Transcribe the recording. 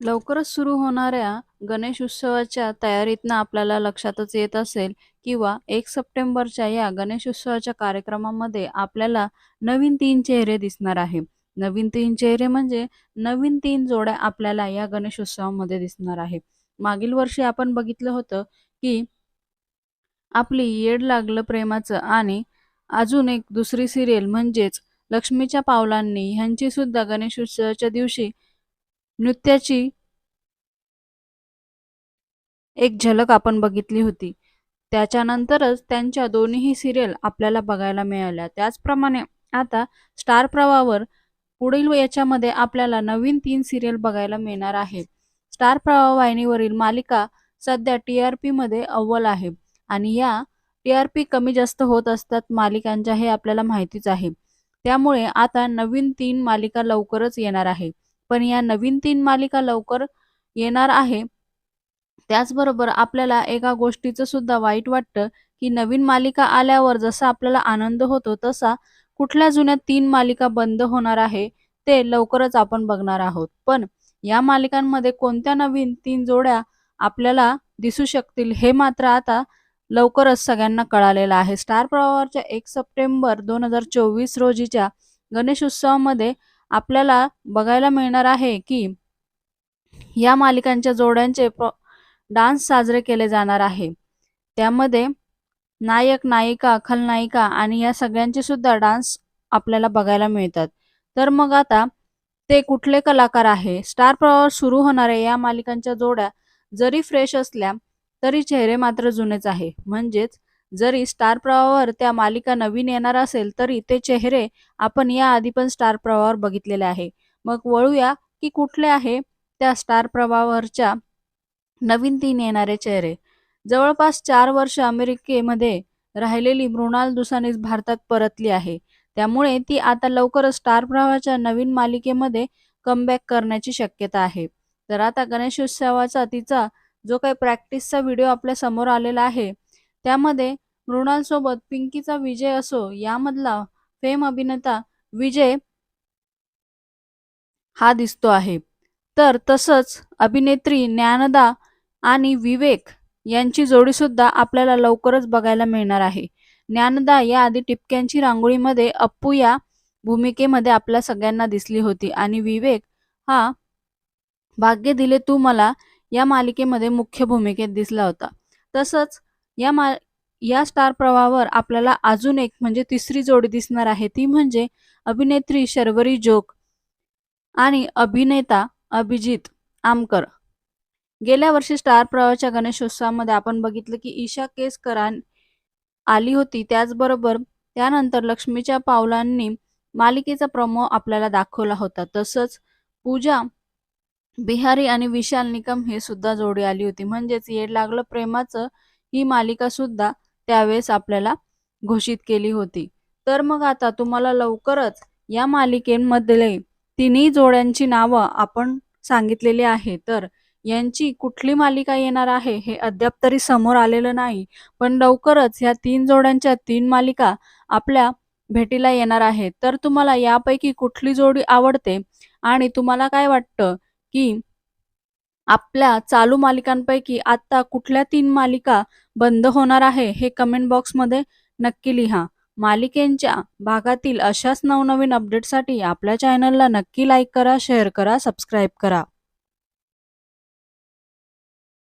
लवकरच सुरू होणाऱ्या गणेश उत्सवाच्या तयारीतनं आपल्याला लक्षातच येत असेल किंवा एक सप्टेंबरच्या या गणेश उत्सवाच्या कार्यक्रमामध्ये आपल्याला नवीन तीन चेहरे दिसणार आहे. नवीन तीन चेहरे म्हणजे नवीन तीन जोड्या आपल्याला या गणेश उत्सवामध्ये दिसणार आहे. मागील वर्षी आपण बघितलं होतं की आपली येड लागलं प्रेमाचं आणि अजून एक दुसरी सिरियल म्हणजेच लक्ष्मीच्या पावलांनी ह्यांची सुद्धा गणेश उत्सवाच्या दिवशी नृत्याची एक झलक आपण बघितली होती. त्याच्यानंतरच त्यांच्या दोन्हीही सिरियल आपल्याला बघायला मिळाल्या. त्याचप्रमाणे आता स्टार प्रवावर पुढील याच्यामध्ये आपल्याला नवीन तीन सिरियल बघायला मिळणार आहे स्टार प्रवाह वाहिनीवरील मालिका सध्या टी आर पीमध्ये अव्वल आहे आणि या टी आर पी कमी जास्त होत असतात मालिकांच्या हे आपल्याला माहितीच आहे. त्यामुळे आता नवीन तीन मालिका लवकरच येणार आहे. पण या नवीन तीन मालिका लवकर येणार आहे. त्याचबरोबर आपल्याला एका गोष्टीचं सुद्धा वाईट वाटतं की नवीन मालिका आल्यावर जसा आपल्याला आनंद होतो तसा कुठल्या जुन्या तीन मालिका बंद होणार आहे ते लवकरच आपण बघणार आहोत. पण या मालिकांमध्ये कोणत्या नवीन तीन जोड्या आपल्याला दिसू शकतील हे मात्र आता लवकरच सगळ्यांना कळालेलं आहे. स्टार प्रवावरच्या एक सप्टेंबर दोन हजार चोवीस रोजीच्या गणेश उत्सवामध्ये आपल्याला बघायला मिळणार आहे की या मालिकांच्या जोड्यांचे डान्स साजरे केले जाणार आहे. त्यामध्ये नायक नायिका खलनायिका आणि या सगळ्यांचे सुद्धा डान्स आपल्याला बघायला मिळतात. तर मग आता ते कुठले कलाकार आहे? स्टार प्रवाह सुरू होणाऱ्या या मालिकांच्या जोड्या जरी फ्रेश असल्या तरी चेहरे मात्र जुनेच आहे. म्हणजेच जरी स्टार प्रवाहावर त्या मालिका नवीन येणार असेल तरी ते चेहरे आपण या आधी पण स्टार प्रवाहावर बघितलेले आहे. मग वळूया की कुठले आहे त्या स्टार प्रवाहावरच्या नवीन तीन येणारे चेहरे. जवळपास चार वर्ष अमेरिकेमध्ये राहिलेली मृणाल दुसानीस भारतात परतली आहे. त्यामुळे ती आता लवकरच स्टार प्रवाहाच्या नवीन मालिकेमध्ये कमबॅक करण्याची शक्यता आहे. तर आता गणेशोत्सवाचा तिचा जो काही प्रॅक्टिसचा व्हिडिओ आपल्यासमोर आलेला आहे त्यामध्ये मृणाल सोबत पिंकीचा विजय असो यामधला फेम अभिनेता विजय हा दिसतो आहे. तर तसंच अभिनेत्री ज्ञानदा आणि विवेक यांची जोडी सुद्धा आपल्याला लवकरच बघायला मिळणार आहे. ज्ञानदा या आधी टिपक्यांची रांगोळीमध्ये अप्पू या भूमिकेमध्ये आपल्या सगळ्यांना दिसली होती आणि विवेक हा भाग्य दिले तू मला या मालिकेमध्ये मुख्य भूमिकेत दिसला होता. तसंच या मा या स्टार प्रवाहावर आपल्याला अजून एक म्हणजे तिसरी जोडी दिसणार आहे. ती म्हणजे अभिनेत्री शर्वरी जोग आणि अभिनेता अभिजित आमकर. गेल्या वर्षी स्टार प्रवाहाच्या गणेशोत्सवामध्ये आपण बघितलं की ईशा केसकरां आली होती. त्याचबरोबर त्यानंतर लक्ष्मीच्या पावलांनी मालिकेचा प्रमो आपल्याला दाखवला होता. तसंच पूजा बिहारी आणि विशाल निकम हे सुद्धा जोडी आली होती. म्हणजेच येड लागलं प्रेमाचं ही मालिका सुद्धा त्यावेळेस आपल्याला घोषित केली होती. तर मग आता तुम्हाला लवकरच या मालिकेमधले तिन्ही जोड्यांची नावं आपण सांगितलेली आहे. तर यांची कुठली मालिका येणार आहे हे अद्याप तरी समोर आलेलं नाही. पण लवकरच ह्या तीन जोड्यांच्या तीन मालिका आपल्या भेटीला येणार आहेत. तर तुम्हाला यापैकी कुठली जोडी आवडते? आणि तुम्हाला काय वाटतं की आपल्या चालू मालिकांपैकी आता कुठल्या तीन मालिका बंद होणार आहे हे कमेंट बॉक्समध्ये नक्की लिहा. मालिकेंच्या भागातील अशाच नवनवीन अपडेटसाठी आपल्या चॅनलला नक्की लाईक करा शेअर करा सबस्क्राईब करा.